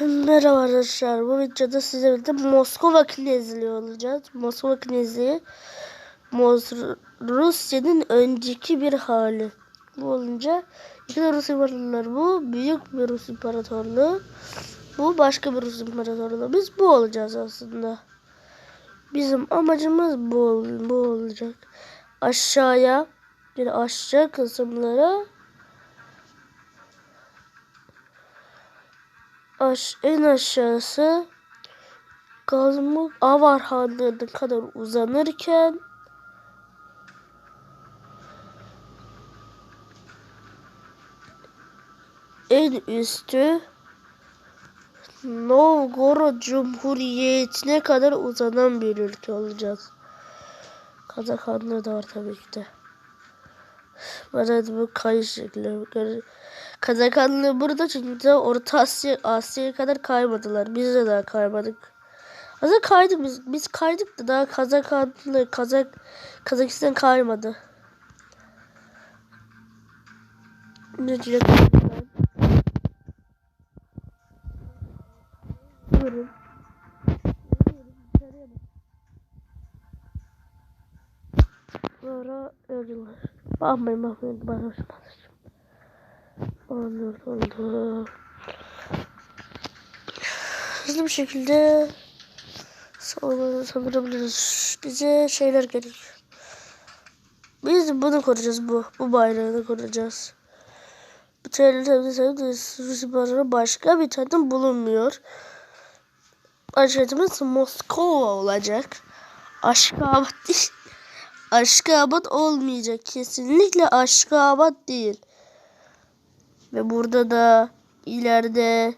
Merhaba arkadaşlar. Bu videoda size birlikte Moskova Knezli olacağız. Moskova Knezli Mos- Rusya'nın önceki bir hali. Bu olunca iki Rus imparatorluğu. Bu büyük bir Rus imparatorluğu. Bu başka bir Rus imparatorluğu. Biz bu olacağız aslında. Bizim amacımız bu, bu olacak. Aşağıya bir aşağı kısımlara aş en aşağısı Gazmuk Avar Hanlığı'na kadar uzanırken en üstü Novgorod Cumhuriyeti'ne kadar uzanan bir ülke olacağız. Kazak Hanlığı da var tabii ki de. Bana bu kayış şekli. Kazak Hanlığı burada çünkü Orta Asya, Asya'ya kadar kaymadılar. Biz de daha kaymadık. Aslında kaydık biz. Biz kaydık da daha Kazak Hanlığı, Kazak, Kazakistan kaymadı. Ne diyecek? Buyurun. Sonra öldüler. Bakmayın bakmayın. Bana hoşuma Anladım oldu. Hızlı bir şekilde savunmanı savunabiliriz. Bize şeyler gerekiyor. Biz bunu koruyacağız bu. Bu bayrağı koruyacağız. Bu tehlikeli Rus imparatorluğu başka bir tane bulunmuyor. Başkentimiz Moskova olacak. Aşkabat değil. Aşkabat olmayacak. Kesinlikle Aşkabat değil. Ve burada da ileride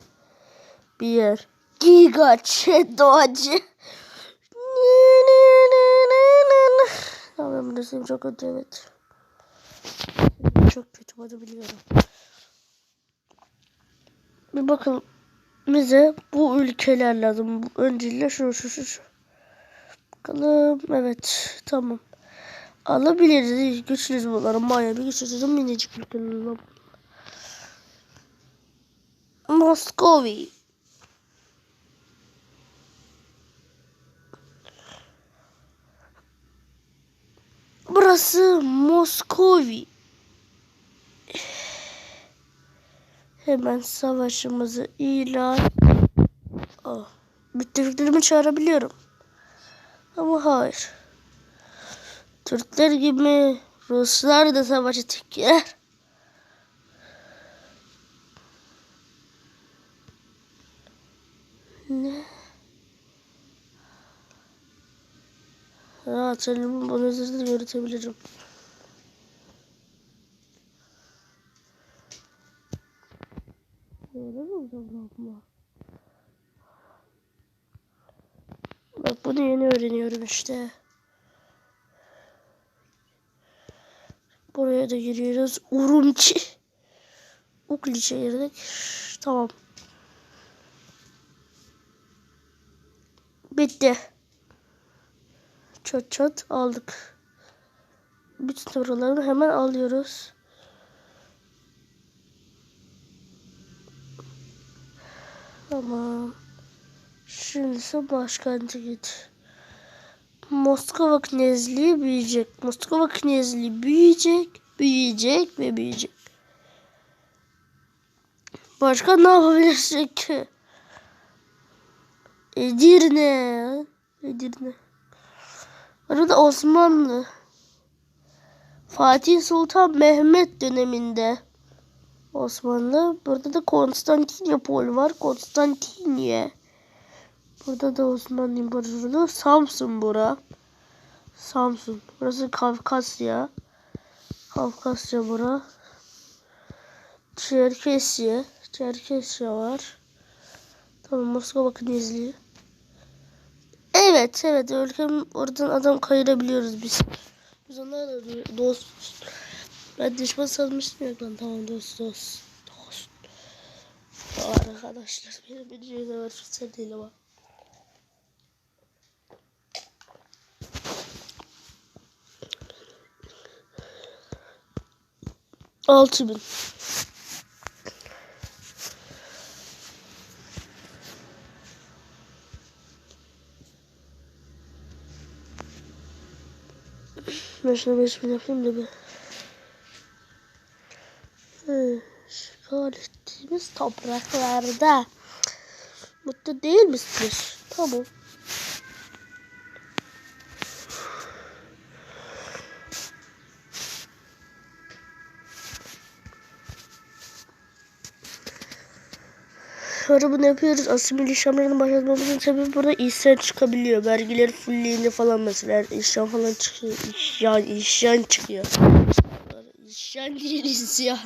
bir yer. Giga Doğacı. Tamam resim çok kötü evet. Çok kötü bunu biliyorum. Bir bakalım. Bize bu ülkeler lazım. Öncelikle şu şu şu şu. Bakalım evet tamam. Alabiliriz. Güçlüyüz bunları. Maya bir güçlüyüz. Minicik ülkeler. Moskovi. Burası Moskovi. Hemen savaşımızı ilan. Oh. Müttefiklerimi çağırabiliyorum. Ama hayır. Türkler gibi Ruslar da savaşa teker. Ne? Ha, hatırlamam. Bunu üzerinde yürütebilirim. Öyle mi uzaklaşma? Bak bunu yeni öğreniyorum işte. Buraya da giriyoruz. Urumçi. Ukliçe girdik. Tamam. Bitti. Çat çat aldık. Bütün sorularını hemen alıyoruz. Tamam. Şimdi ise başkente git. Moskova Knezliği büyüyecek. Moskova Knezliği büyüyecek, büyüyecek ve büyüyecek. Başka ne yapabilirsek ki? Edirne. Edirne. Arada Osmanlı. Fatih Sultan Mehmet döneminde Osmanlı. Burada da Konstantinopol var. Konstantiniye. Burada da Osmanlı İmparatorluğu. Samsun bura. Samsun. Burası Kafkasya. Kafkasya bura. Çerkesya. Çerkesya var. Tamam Moskova Knezliği. Evet evet ülkem oradan adam kayırabiliyoruz biz. Biz onlarla dost. Ben düşman sanmıştım ya lan tamam dost dost. Dost. Arkadaşlar benim bir şey var sen değil ama. Altı bin. Ben şuna bir ismini yapayım da bir. İşgal ettiğimiz topraklarda. Mutlu değil misiniz? Tamam. Bunu yapıyoruz. Asimil işlemlerini başlatmamızın sebebi burada isyan çıkabiliyor. Vergileri fullleyince falan mesela isyan falan çıkıyor. İsyan, isyan çıkıyor. İsyan değil isyan.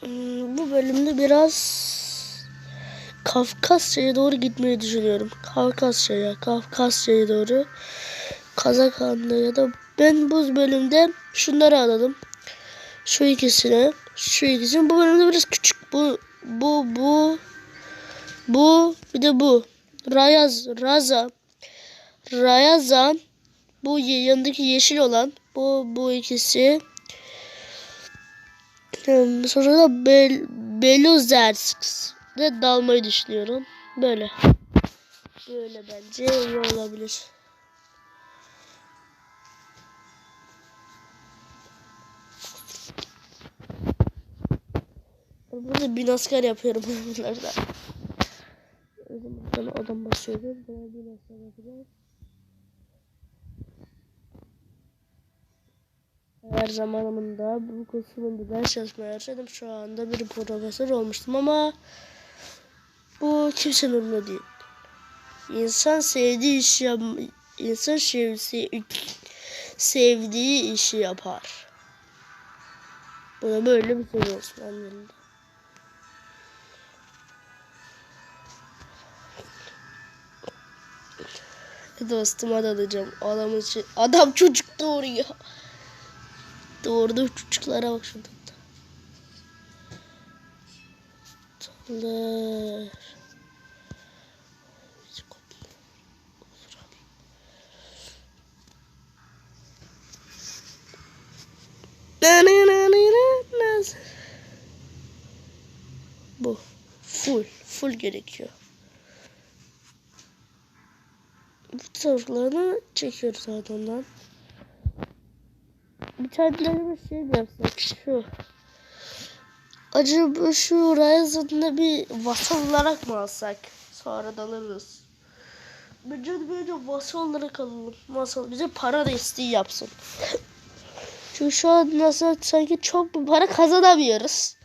Hmm, Bu bölümde biraz Kafkasya'ya doğru gitmeyi düşünüyorum. Kafkasya'ya, Kafkasya'ya doğru. Kazakhan'da ya da ben bu bölümde şunları alalım. Şu ikisini, şu ikisini. Bu bölümde biraz küçük. Bu, bu, bu, bu, bir de bu. Rayaz, Raza, Rayazan. Bu yanındaki yeşil olan. Bu, bu ikisi. Sonra da Bel, Belozersk de dalmayı düşünüyorum. Böyle. Böyle bence iyi olabilir. Burada bin asker yapıyorum bunlarda. O zaman sana adam basıyorum. Buna bin asker yapacağız. Her zamanımda bu kısmında ders çalışmaya başladım. Şu anda bir profesör olmuştum ama bu kimsenin umurunda değil. İnsan sevdiği işi yap insan sevdiği, sevdiği işi yapar. Buna böyle bir soru olsun annemde. Dostuma da alacağım. Adam için adam çocuk doğuruyor. Doğurdu çocuklara bak şurada. Tanrı. Bu. Full. Full gerekiyor. Bu tavuklarını çekiyoruz ondan. Bir tane şey yapsak şu. Acaba şu Ryzen'da bir vasal olarak mı alsak? Sonra da alırız. Bence böyle vasal olarak alalım. Vasal bize para desteği yapsın. Çünkü şu an nasıl sanki çok bir para kazanamıyoruz.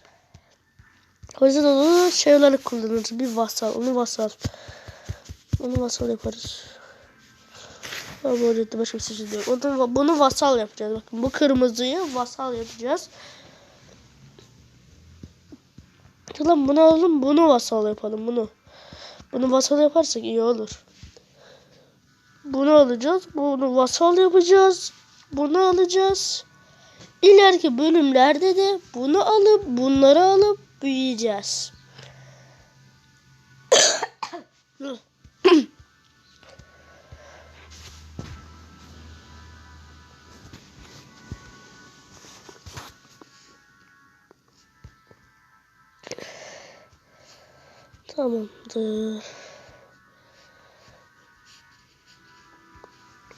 O yüzden onu şey olarak kullanırız. Bir vasal. Onu vasal. Onu vasal yaparız. Orada başka bir şey yok. Onu, bunu vasal yapacağız. Bakın bu kırmızıyı vasal yapacağız. Tamam bunu alalım. Bunu vasal yapalım. Bunu. Bunu vasal yaparsak iyi olur. Bunu alacağız. Bunu vasal yapacağız. Bunu alacağız. İleriki bölümlerde de bunu alıp bunları alıp büyüyeceğiz. Tamamdır.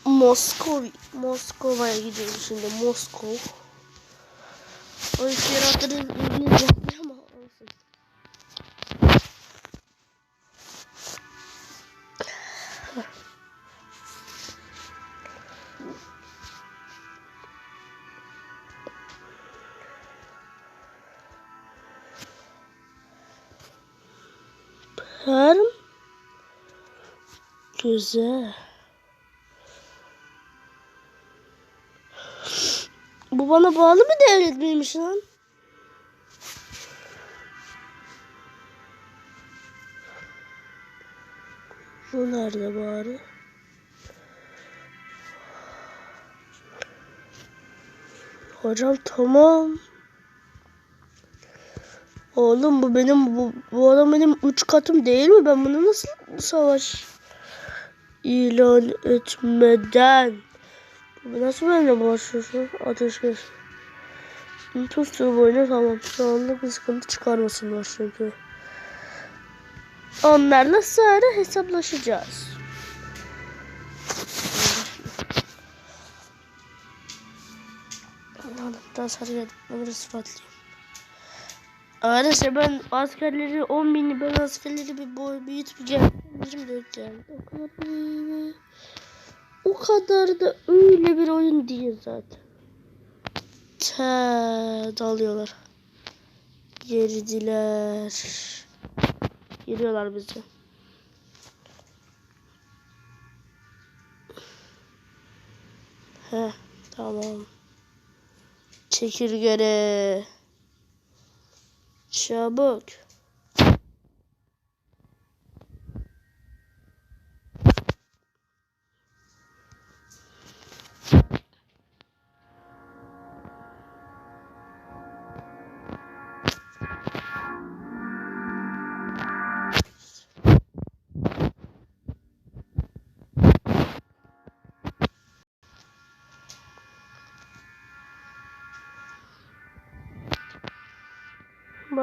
Moskova Moskova'ya gidiyoruz şimdi Moskova. O adını İngilizce Perm. Güzel. Bu bana bağlı bir devlet miymiş lan? Bu nerede bari? Hocam tamam. Oğlum bu benim bu, bu adam benim üç katım değil mi? Ben bunu nasıl savaş ilan etmeden nasıl benimle başlıyorsun? Ateşkes. Tuz turboyla tamam. Şu anlık bir sıkıntı çıkarmasınlar çünkü. Onlarla sonra hesaplaşacağız. Allah'ım daha sarı geldim. Onları sıfatlıyım. Arkadaşlar ben askerleri 10 bini ben askerleri bir boy yok yani. O kadar, bir- o kadar da öyle bir oyun değil zaten. Te dalıyorlar. Geridiler. Giriyorlar bizi. He tamam. Çekirgere. Çabuk.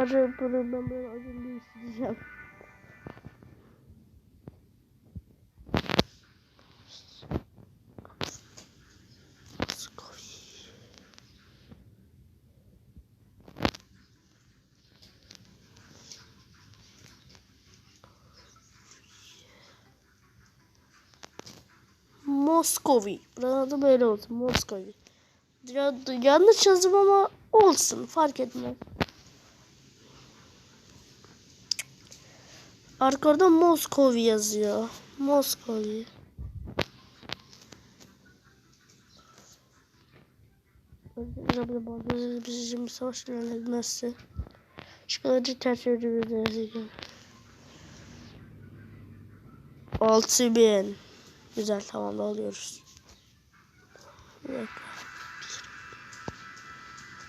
Bunu ben böyle az önce isteyeceğim. Moskovi. Buranın adı böyle olsun. Moskovi. Ya, yanlış yazdım ama olsun. Fark etmez. Arkada Moskovi yazıyor. Moskovi. Bizim savaş ilerlemezse çıkarıcı ters ödülü Altı bin. Güzel tamam alıyoruz.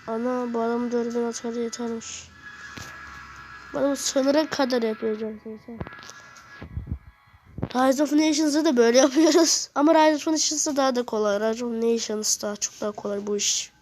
Ana bu adam 4000 askeri yetermiş. Bana sınıra kadar yapıyoruz arkadaşlar. Rise of Nations'ı da böyle yapıyoruz. Ama Rise of Nations'da daha da kolay. Rise of Nations daha çok daha kolay bu iş.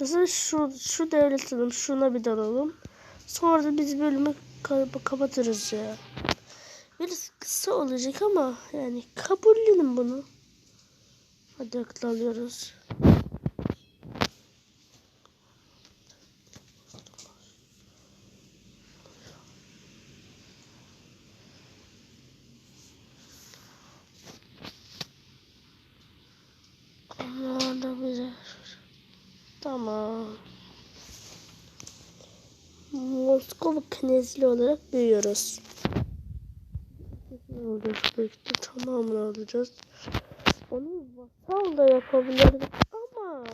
Mesela şu, şu devletin şuna bir dalalım. Sonra da biz bölümü ka- kapatırız ya. Biraz kısa olacak ama yani kabullenin bunu. Hadi akıl alıyoruz. Aman da güzel. Tamam. Moskova Knezli olarak büyüyoruz. Ne olacak birlikte tamamını alacağız. Onu vasal da yapabiliriz ama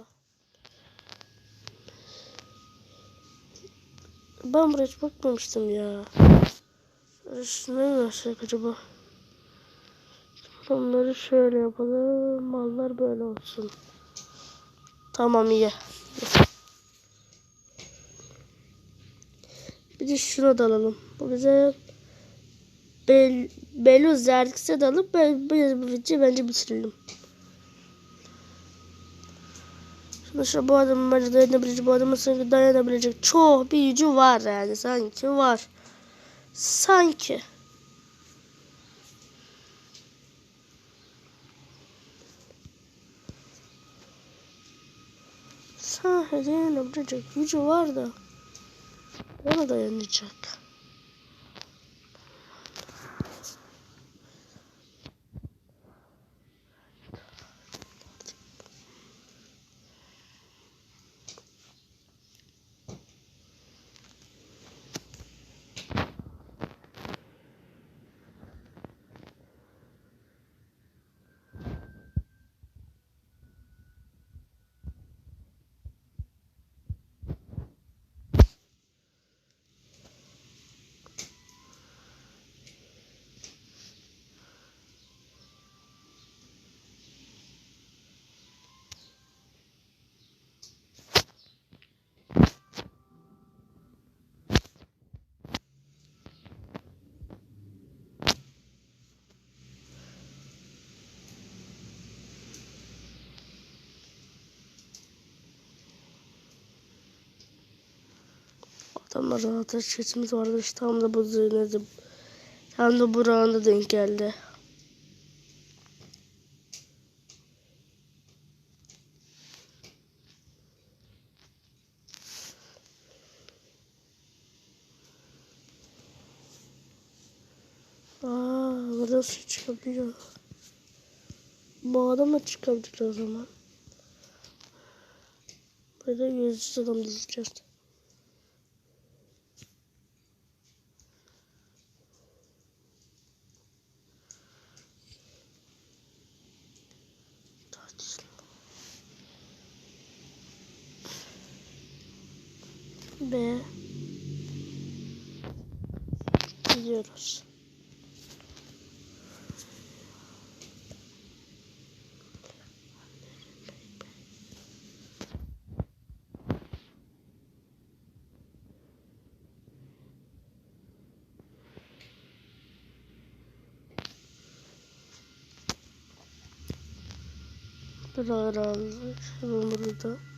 ben buraya hiç bakmamıştım ya. Şuna ne versek acaba? Onları şöyle yapalım. Mallar böyle olsun. Tamam iyi. Bir de şuna da alalım. Bu bize Bel Beluz zerdikse de alıp ben bu videoyu bence bitirelim. Sonuçta bu adamın bence dayanabilecek, bu adamın sanki dayanabilecek çok bir gücü var yani sanki var. Sanki. Sanki dayanabilecek gücü var da. Ona dayanacak. Adamlar ateş geçimiz vardı işte tam da bu zirnede. Tam da burağında denk geldi. Aa, burada çıkabiliyor. Bu adam da çıkabilir o zaman. Böyle yüzsüz adam dizeceğiz. Ve gidiyoruz. Biraz aldık. Burada.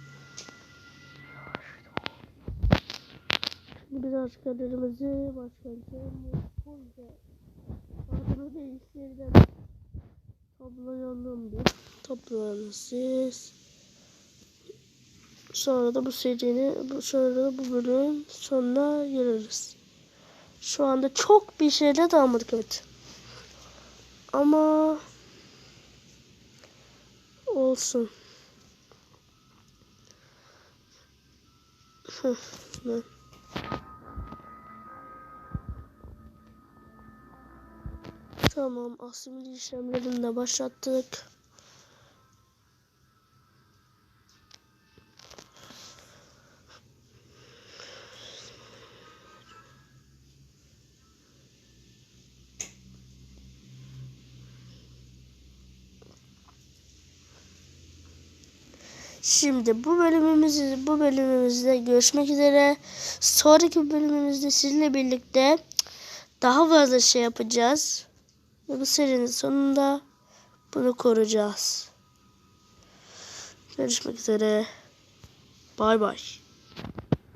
Askerlerimizi başkente Moskova'ya adını değiştirdim. Toplayalım bir. Toplayalım siz. Sonra da bu serinin, bu sonra da bu bölümün sonuna geliriz. Şu anda çok bir şeyle de almadık evet. Ama olsun. Hıh, Tamam, asimile işlemlerini de başlattık. Şimdi bu bölümümüzü bu bölümümüzde görüşmek üzere. Sonraki bölümümüzde sizinle birlikte daha fazla şey yapacağız. Ve bu serinin sonunda bunu koruyacağız. Görüşmek üzere. Bay bay.